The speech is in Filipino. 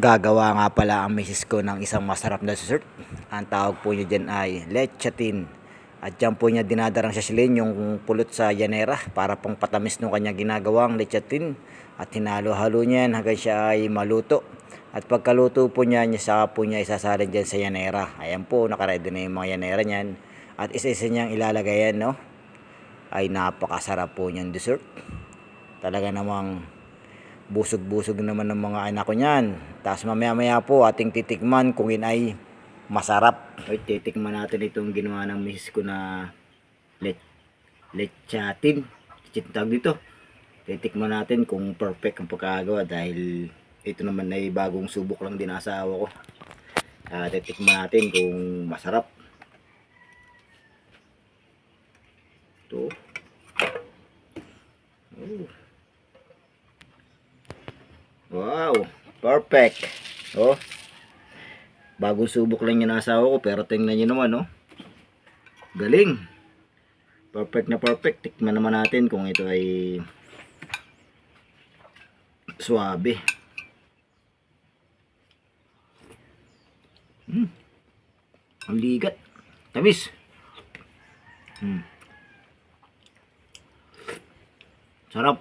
Gagawa nga pala ang misis ko ng isang masarap na dessert. Ang tawag po niya dyan ay lechatin. At dyan po niya dinadarang sa silin yung pulot sa yanera para pang patamis nung kanya ginagawang lechatin. At hinalo-halo niya yan hanggang siya ay maluto. At pagkaluto po niya, saka po niya isasalin dyan sa yanera. Ayan po, nakaredy na yung mga yanera niyan. At isa-isa niyang ilalagay yan, no? Ay napakasarap po niyang dessert. Talaga namang busog-busog naman ng mga anak ko niyan. Tapos mamaya-maya po ating titikman kung yun ay masarap. Ay, titikman natin itong ginawa ng misis ko na let lechatin. Tawag dito. Titikman natin kung perfect ang pagkagawa dahil ito naman ay bagong subok lang din asawa ko. Ah, titikman natin kung masarap. Ito. Oh. Wow, perfect. Oh. Bagong subok lang yung asawa ko pero tingnan niyo naman, oh. Galing. Perfect na perfect. Tikman naman natin kung ito ay suabe. Hmm. Ang ligat. Tamis. Hmm. Sarap.